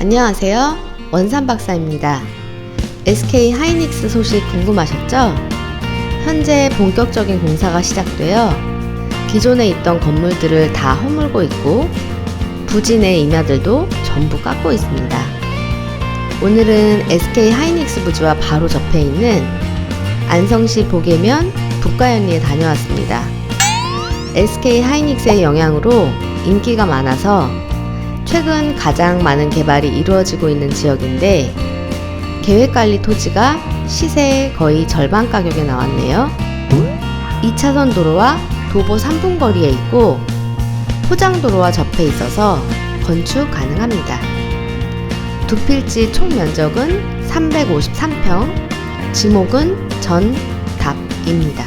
안녕하세요. 원산 박사입니다. SK 하이닉스 소식 궁금하셨죠? 현재 본격적인 공사가 시작되어 기존에 있던 건물들을 다 허물고 있고 부진의 임야들도 전부 깎고 있습니다. 오늘은 SK 하이닉스 부지와 바로 접해 있는 안성시 보계면 북가연리에 다녀왔습니다. SK 하이닉스의 영향으로 인기가 많아서 최근 가장 많은 개발이 이루어지고 있는 지역인데 계획관리 토지가 시세의 거의 절반 가격에 나왔네요. 2차선 도로와 도보 3분 거리에 있고 포장도로와 접해 있어서 건축 가능합니다. 두 필지 총 면적은 353평, 지목은 전 답입니다.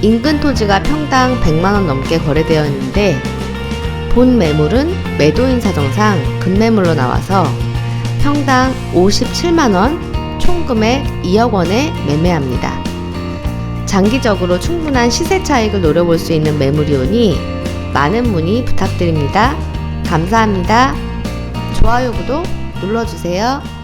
인근 토지가 평당 100만원 넘게 거래되어 있는데 본 매물은 매도인 사정상 급매물로 나와서 평당 57만원, 총금액 2억 원에 매매합니다. 장기적으로 충분한 시세 차익을 노려볼 수 있는 매물이 오니 많은 문의 부탁드립니다. 감사합니다. 좋아요, 구독 눌러주세요.